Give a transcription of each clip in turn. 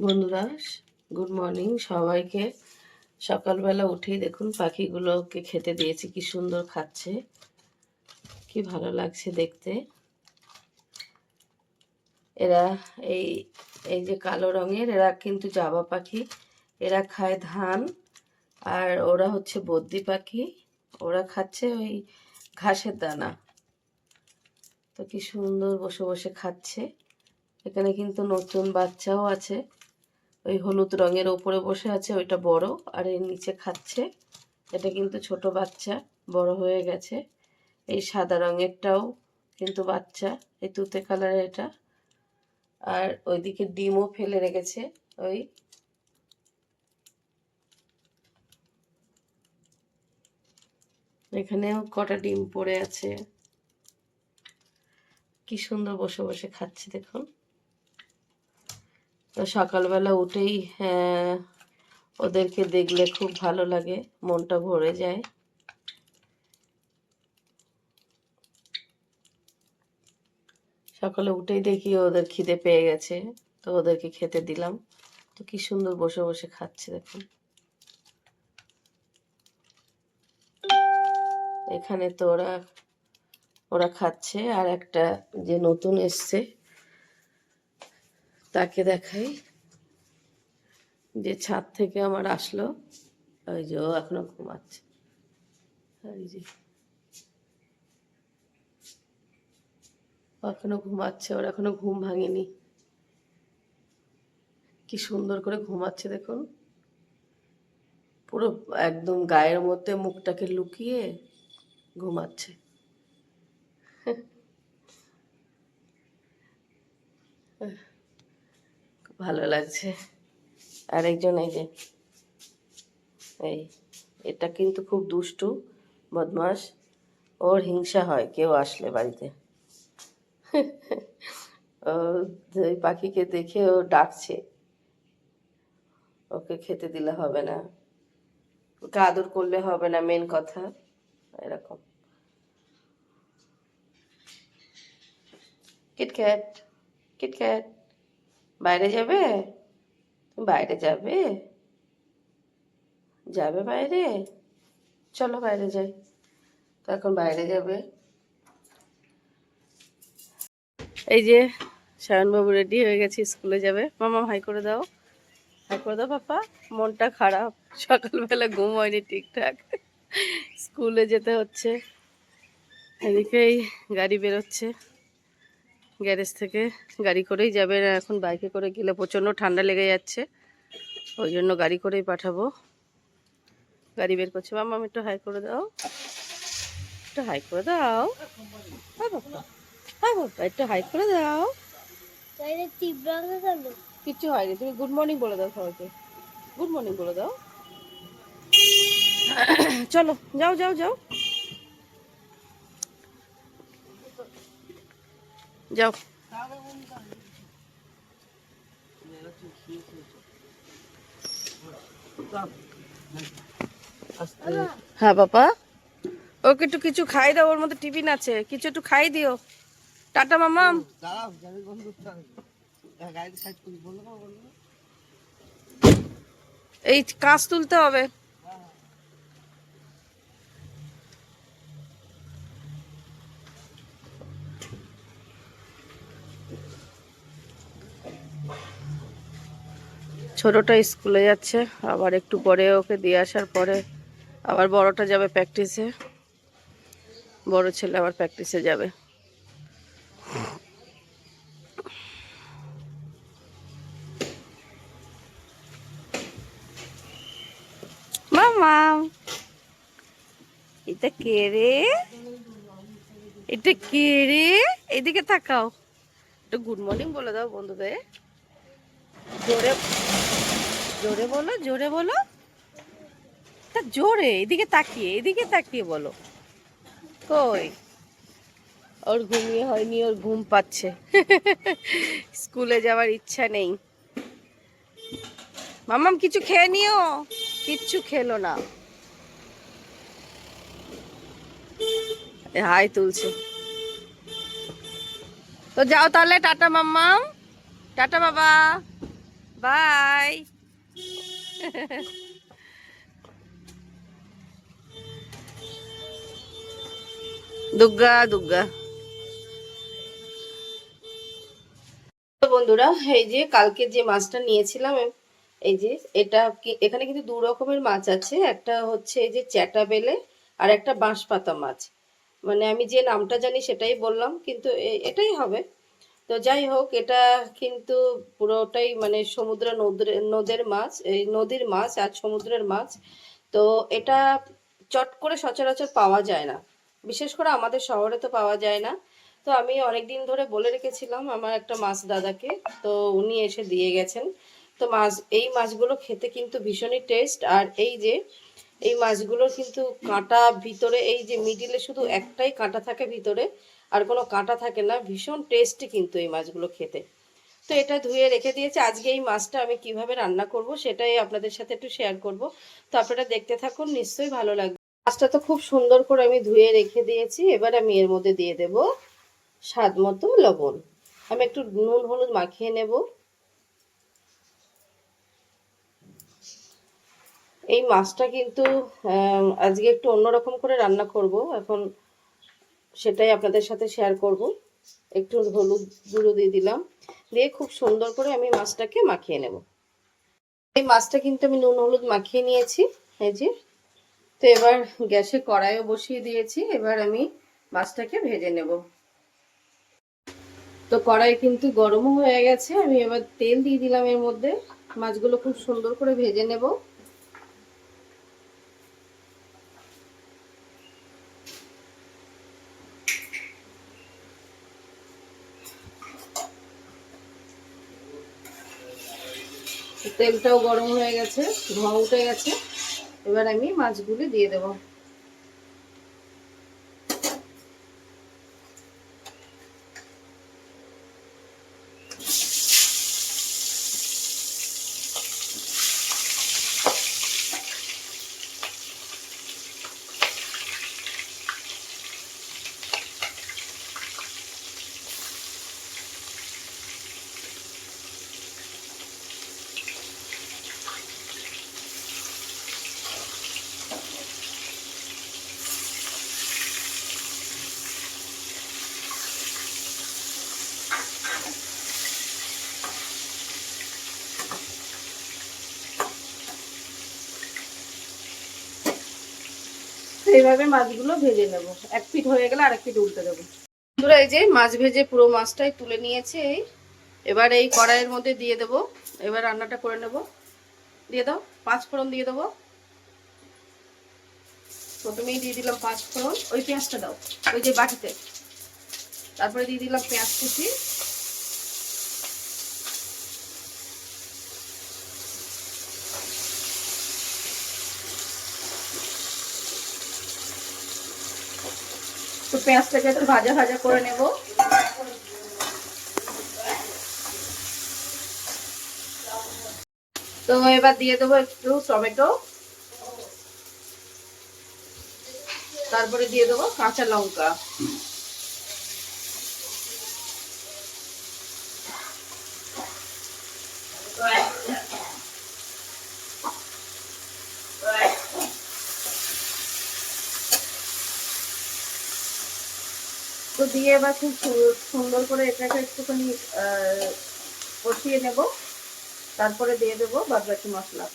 বন্ধুরা good morning সবাইকে। সকালবেলা উঠেই দেখুন পাখিগুলোকে খেতে দিয়েছি, কি সুন্দর খাচ্ছে, কি ভালো লাগছে দেখতে। এরা এই এই যে কালো রঙের, এরা কিন্তু জাবা পাখি, এরা খায় ধান, আর ওরা হচ্ছে বদ্যি পাখি, ওরা খাচ্ছে ওই ঘাসের দানা। তো কি সুন্দর বসে বসে খাচ্ছে। এখানে কিন্তু নতুন বাচ্চাও আছে। ওই হলুদ রঙের ওপরে বসে আছে, ওইটা বড়, আর এর নিচে খাচ্ছে। এটা কিন্তু ছোট বাচ্চা, বড় হয়ে গেছে। এই সাদা রঙেরটাও কিন্তু বাচ্চা, এই তুতে কালারের এটা। আর ওইদিকে ডিমও ফেলে রেখেছে, ওই। এখানেও কটা ডিম পড়ে আছে। কি সুন্দর বসে বসে খাচ্ছে, দেখুন। তো সকালবেলা উঠেই হ্যাঁ, ওদেরকে দেখলে খুব ভালো লাগে মনটা ভরে যায়। সকালে উঠেই দেখি ওদের খিদে পেয়ে গেছে তো ওদেরকে খেতে দিলাম। তো কি সুন্দর বসে বসে খাচ্ছে দেখুন। এখানে তো ওরা ওরা খাচ্ছে আর একটা যে নতুন এসছে তাকে দেখাই। যে ছাদ থেকে আমার আসলো। ওই যে ও এখনও ঘুমাচ্ছে। এখনও ঘুমাচ্ছে, ওর এখনও ঘুম ভাঙেনি। কি সুন্দর করে ঘুমাচ্ছে, দেখুন। পুরো একদম গায়ের মধ্যে মুখটাকে লুকিয়ে ঘুমাচ্ছে। ভালো লাগছে। আর একজন এই যে, এই, এটা কিন্তু খুব দুষ্টু বদমাস ওর হিংসা হয়, কেউ আসলে বাড়িতে। ও পাখিকে দেখে ও ডাকছে, ওকে খেতে দিলে হবে না। ওকে আদর করলে হবে না, মেন কথা, এরকম। KitKat KitKat. বাইরে যাবে? বাইরে যাবে? যাবে বাইরে? চলো বাইরে যাই। তো এখন বাইরে যাবে। এই যে সায়নবাবু রেডি হয়ে গেছে, স্কুলে যাবে। মামা, হাই করে দাও। হাই করে দাও পাপা। মনটা খারাপ। সকালবেলা ঘুম হয়নি ঠিকঠাক। স্কুলে যেতে হচ্ছে। এদিকেই গাড়ি বেরোচ্ছে। গ্যারেজ থেকে গাড়ি করেই যাবে। এখন বাইকে করে গেলে প্রচণ্ড ঠান্ডা লেগে যাচ্ছে। ওই জন্য গাড়ি করেই পাঠাবো। গাড়ি বের করছে। মামা একটু হাই করে দাও। একটু হাই করে দাও। হ্যাঁ হ্যাঁ বাবা একটু হাই করে দাও। কিচ্ছু হয়নি। তুমি গুড মর্নিং বলে দাও সবাইকে। গুড মর্নিং বলে দাও। চলো যাও যাও যাও। যাও। হ্যাঁ বাবা। ওকে একটু কিছু খাই দাও, ওর মধ্যে টিফিন আছে। কিছু একটু খাই দিও। টাটা মামাম এই কাজ তুলতে হবে। ছোটটা স্কুলে যাচ্ছে আবার একটু পরে ওকে দিয়ে আসার পরে আবার বড়টা যাবে প্র্যাকটিসে বড় ছেলে আবার প্র্যাকটিসে যাবে। মামা এটা কে রে? এটা কে রে? এদিকে তাকাও। একটু গুড মর্নিং বলে দাও বন্ধুদের। জোরে জোরে বলো জোরে বলো। তা জোরে, এদিকে তাকিয়ে এদিকে তাকিয়ে বলো। কই? ওর ঘুমিয়ে হয়নি, ওর ঘুম পাচ্ছে। স্কুলে যাওয়ার ইচ্ছা নেই। মামাম, কিছু খেয়ে নিও। কিচ্ছু খেলো না। হাই তুলছে। তো যাও তাহলে, টাটা মাম্মাম। টাটা বাবা। বাই। দুর্গা তো বন্ধুরা, এই যে কালকে যে মাছটা নিয়েছিলাম, এই যে এটা এখানে কিন্তু দু রকমের মাছ আছে। একটা হচ্ছে এই যে চ্যাটা বেলে আর একটা বাঁশ পাতা মাছ। মানে আমি যে নামটা জানি সেটাই বললাম, কিন্তু এটাই হবে। তো যাই হোক, এটা কিন্তু পুরোটাই মানে সমুদ্র নদের মাছ, এই নদীর মাছ আর সমুদ্রের মাছ। তো এটা চট করে সচরাচর পাওয়া যায় না। বিশেষ করে আমাদের শহরে তো পাওয়া যায় না। তো আমি অনেক দিন ধরে বলে রেখেছিলাম আমার একটা মাছ দাদাকে, তো উনি এসে দিয়ে গেছেন। তো মাছ, এই মাছগুলো খেতে কিন্তু ভীষণই টেস্ট আর এই যে, এই মাছগুলোর কিন্তু কাঁটা ভিতরে, এই যে মিডিলে শুধু একটাই কাঁটা থাকে ভিতরে আর কোনো কাঁটা থাকে না, ভীষণ টেস্টি কিন্তু এই মাছগুলো খেতে। তো এটা ধুয়ে রেখে দিয়েছে। আজকে এই মাছটা আমি কীভাবে রান্না করব সেটাই আপনাদের সাথে একটু শেয়ার করব। তো আপনারা দেখতে থাকুন, নিশ্চয়ই ভালো লাগবে। মাছটা তো খুব সুন্দর করে আমি ধুয়ে রেখে দিয়েছি। এবার আমি এর মধ্যে দিয়ে দেব স্বাদ মতো লবণ। আমি একটু নুন, হলুদ মাখিয়ে নেব। এই মাছটা কিন্তু আজকে একটু অন্যরকম করে রান্না করব। এখন সেটাই আপনাদের সাথে শেয়ার করব। একটু হলুদ গুঁড়ো দিয়ে দিলাম। দিয়ে খুব সুন্দর করে আমি মাছটাকে মাখিয়ে নেব। এই মাছটা কিন্তু আমি নুন হলুদ মাখিয়ে নিয়েছি, এই যে। তো এবার গ্যাসে কড়াইও বসিয়ে দিয়েছি, এবার আমি মাছটাকে ভেজে নেব। তো কড়াই কিন্তু গরমও হয়ে গেছে, আমি এবার তেল দিয়ে দিলাম এর মধ্যে। মাছগুলো খুব সুন্দর করে ভেজে নেব। তেলটাও গরম হয়ে গেছে ধোঁয়া উঠে গেছে। এবার আমি মাছগুলি দিয়ে দেব। এইভাবে মাছগুলো ভেজে নেব। এক পিঠ হয়ে গেলে আরেক পিঠ উল্টে দেবো। বন্ধুরা, এই যে মাছ ভেজে পুরো মাছটাই তুলে নিয়েছে এই। এবার এই কড়াইয়ের মধ্যে দিয়ে দেবো। এবার রান্নাটা করে নেব। দিয়ে দাও, পাঁচ ফোড়ন দিয়ে দেবো। প্রথমেই দিয়ে দিলাম পাঁচ ফোড়ন। ওই পেঁয়াজটা দাও, ওই যে বাটিতে। তারপরে দিয়ে দিলাম পেঁয়াজ কুচি। পেঁয়াজটাকে একটু ভাজা ভাজা করে নেব। তো এবার দিয়ে দেবো একটু টমেটো। তারপরে দিয়ে দেবো কাঁচা লঙ্কা তো দিয়ে এবার খুব সুন্দর করে এটাকে একটুখানি কষিয়ে নেব। তারপরে দিয়ে দেবো বাদবাকি মশলা।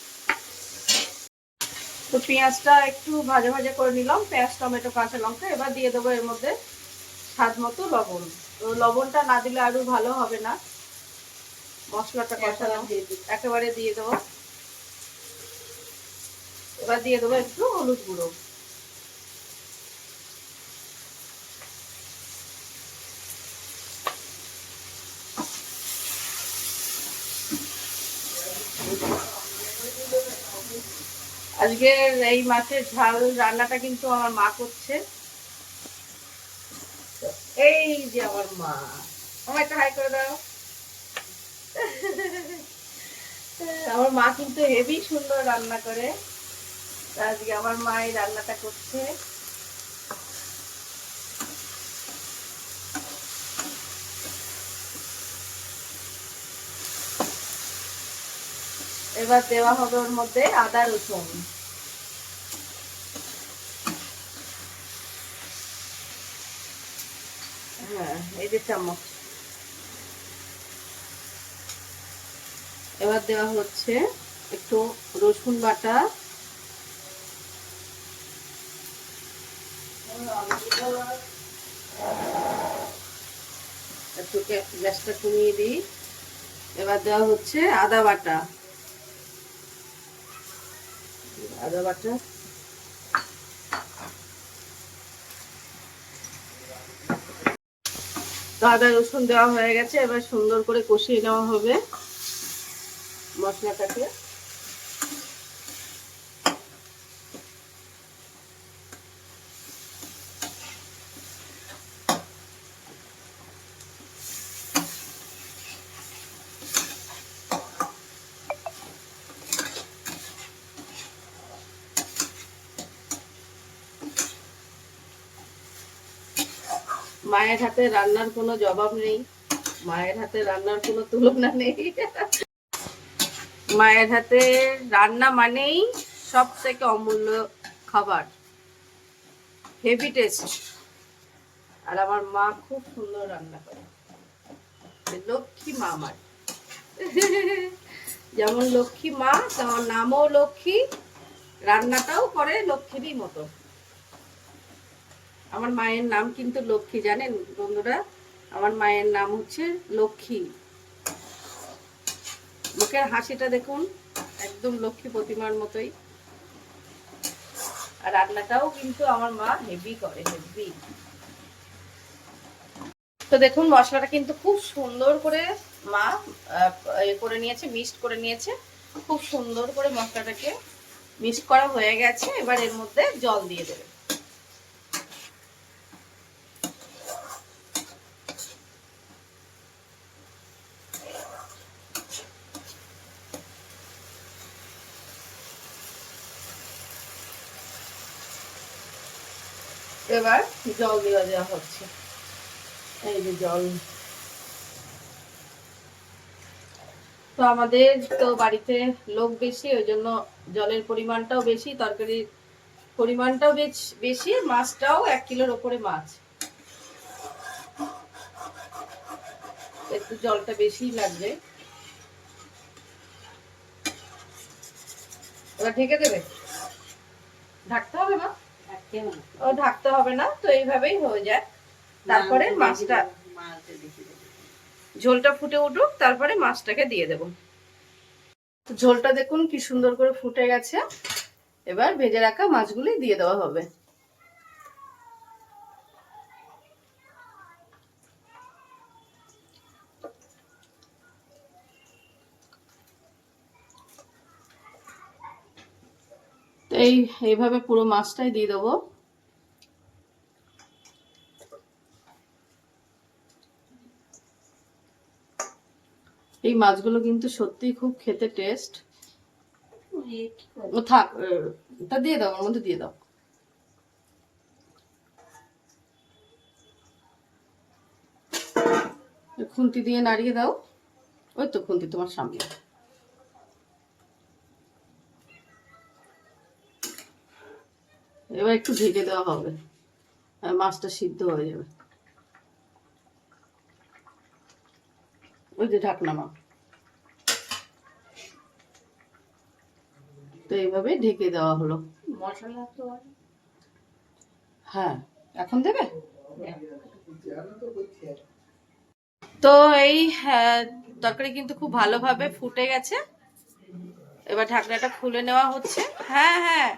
তো পেঁয়াজটা একটু ভাজা ভাজা করে নিলাম। পেঁয়াজ টমেটো কাঁচা লঙ্কা এবার দিয়ে দেবো এর মধ্যে স্বাদ মতো লবণ। তো লবণটা না দিলে আরও ভালো হবে না। মশলাটা কষালাম একেবারে দিয়ে দেবো। এবার দিয়ে দেবো একটু হলুদ গুঁড়ো। আজকের এই মাছের ঝাল রান্নাটা কিন্তু আমার মা করছে। এই যে আমার মা। আমার একটা হাই করে দাও। আমার মা কিন্তু হেভি সুন্দর রান্না করে। আজকে আমার মা এই রান্নাটা করছে। এবার দেওয়া হবে ওর মধ্যে আদা রসুন। হ্যাঁ এই যে চামচ। এবার দেওয়া হচ্ছে একটু রসুন বাটা। একটু গ্যাসটা কমিয়ে দিই। এবার দেওয়া হচ্ছে আদা বাটা। আদা বাটা তো আদা রসুন দেওয়া হয়ে গেছে এবার সুন্দর করে কষিয়ে নেওয়া হবে মশলাটাকে। মায়ের হাতে রান্নার কোনো জবাব নেই। মায়ের হাতে রান্নার কোনো তুলনা নেই। মায়ের হাতে রান্না মানেই সব থেকে অমূল্য খাবার। হেভি টেস্ট আর আমার মা খুব সুন্দর রান্না করে। লক্ষ্মী মা আমার। যেমন লক্ষ্মী মা তেমন নামও লক্ষ্মী, রান্নাটাও করে লক্ষ্মীরই মতো আমার মায়ের নাম কিন্তু লক্ষ্মী, জানেন বন্ধুরা? আমার মায়ের নাম হচ্ছে লক্ষ্মী। মুখের হাসিটা দেখুন, একদম লক্ষ্মী প্রতিমার মতোই। আর রান্নাটাও কিন্তু আমার মা হেভি করে, হেভি। তো দেখুন, মশলাটা কিন্তু খুব সুন্দর করে মা করে নিয়েছে, মিক্সড করে নিয়েছে। খুব সুন্দর করে মশলাটাকে মিক্সড করা হয়ে গেছে। এবার এর মধ্যে জল দিয়ে দেবে। এবার জল দেওয়া দেওয়া হচ্ছে। এই যে জল। তো আমাদের তো বাড়িতে লোক বেশি, ওই জন্য জলের পরিমাণটাও বেশি, তরকারির পরিমাণটাও বেশ- বেশি, মাছটাও এক কিলোর ওপরে মাছ। একটু জলটা বেশি লাগবে। এবার ঢেকে দেবে। ঢাকতে হবে না ও ঢাকতে হবে না তো এইভাবেই হয়ে যায়। তারপরে মাছটা ঝোলটা ফুটে উঠুক তারপরে মাছটাকে দিয়ে দেব। ঝোলটা দেখুন কি সুন্দর করে ফুটে গেছে। এবার ভেজে রাখা মাছগুলি দিয়ে দেওয়া হবে। তো এই এইভাবে পুরো মাছটাই দিয়ে দেবো। এই মাছগুলো কিন্তু সত্যিই খুব খেতে টেস্ট ও থাক তা দিয়ে দাও ওর মধ্যে দিয়ে দাও। খুন্তি দিয়ে নাড়িয়ে দাও। ওই তো খুন্তি তোমার সামনে। এবার একটু ঢেকে দেওয়া হবে। আর মাছটা সিদ্ধ হয়ে যাবে। ওই যে ঢাকনা মা তো এইভাবে ঢেকে দেওয়া হলো। মশলা তো হ্যাঁ। এখন দেবে। তো এই হ্যাঁ, তরকারি কিন্তু খুব ভালোভাবে ফুটে গেছে। এবার ঢাকনাটা খুলে নেওয়া হচ্ছে। হ্যাঁ হ্যাঁ।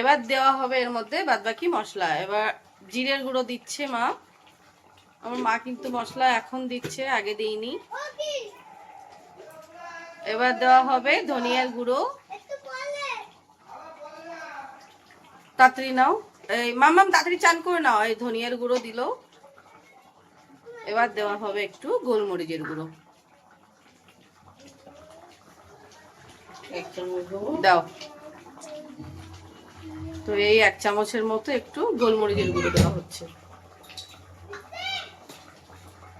এবার দেওয়া হবে এর মধ্যে বাদবাকি মশলা। এবার জিরের গুঁড়ো দিচ্ছে মা। আমার মা কিন্তু মশলা এখন দিচ্ছে আগে দিইনি। এবার দেওয়া হবে ধনিয়ার গুঁড়ো। তাড়াতাড়ি নাও। এই মামাম তাড়াতাড়ি চান করে নাও। এই ধনিয়ার গুঁড়ো দিল। এবার দেওয়া হবে একটু গোলমরিচের গুঁড়ো। দাও। তো এই এক চামচের মতো একটু গোলমরিচের গুঁড়ো দেওয়া হচ্ছে।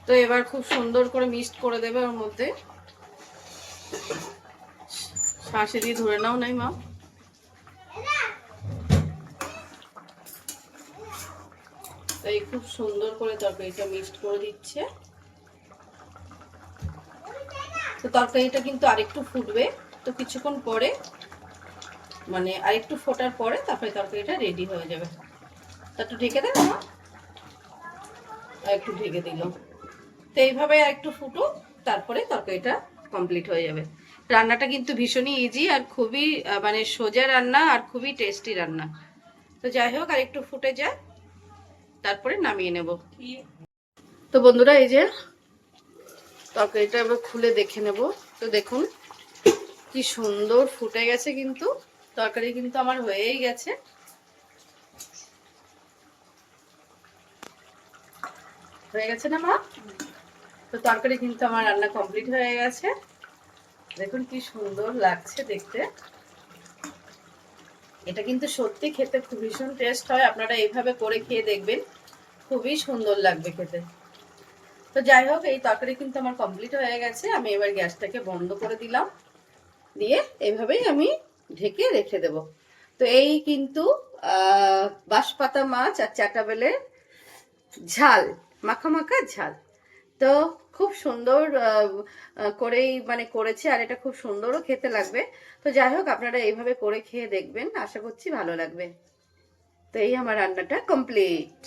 তো এবার খুব সুন্দর করে মিক্সড করে দেবে ওর মধ্যে। শাঁসে দিয়ে ধরে নাও নাই মা। তাই খুব সুন্দর করে তরকারিটা মিক্সড করে দিচ্ছে। তো তরকারিটা কিন্তু আরেকটু ফুটবে। তো কিছুক্ষণ পরে মানে আর একটু ফোটার পরে তারপরে তরকারিটা রেডি হয়ে যাবে। তা একটু ঢেকে দেবে মা। আর একটু ঢেকে দিল। তো এইভাবে আর একটু ফুটো তারপরে তরকারিটা কমপ্লিট হয়ে যাবে। রান্নাটা কিন্তু ভীষণই ইজি আর খুবই মানে সোজা রান্না আর খুবই টেস্টি রান্না। তো যাই হোক আর একটু ফুটে যায় তারপরে নামিয়ে নেব। তো বন্ধুরা, এই যে তরকারিটা এবার খুলে দেখে নেব। তো দেখুন, কি সুন্দর ফুটে গেছে কিন্তু। তরকারি কিন্তু আমার হয়েই গেছে। হয়ে গেছে না মা? তো তরকারি কিন্তু আমার রান্না কমপ্লিট হয়ে গেছে। দেখুন কি সুন্দর লাগছে দেখতে। এটা কিন্তু সত্যি খেতে খুব ভীষণ টেস্ট হয়। আপনারা এইভাবে করে খেয়ে দেখবেন, খুবই সুন্দর লাগবে খেতে। তো যাই হোক, এই তরকারি কিন্তু আমার কমপ্লিট হয়ে গেছে। আমি এবার গ্যাসটাকে বন্ধ করে দিলাম। দিয়ে এইভাবেই আমি ঢেকে রেখে দেব। তো এই কিন্তু বাঁশপাতা মাছ আর চাটা বেলে ঝাল মাখা মাখা ঝাল। তো খুব সুন্দর করেই মানে করেছে আর এটা খুব সুন্দরও খেতে লাগবে। তো যাই হোক, আপনারা এইভাবে করে খেয়ে দেখবেন, আশা করছি ভালো লাগবে। তো এই আমার রান্নাটা কমপ্লিট।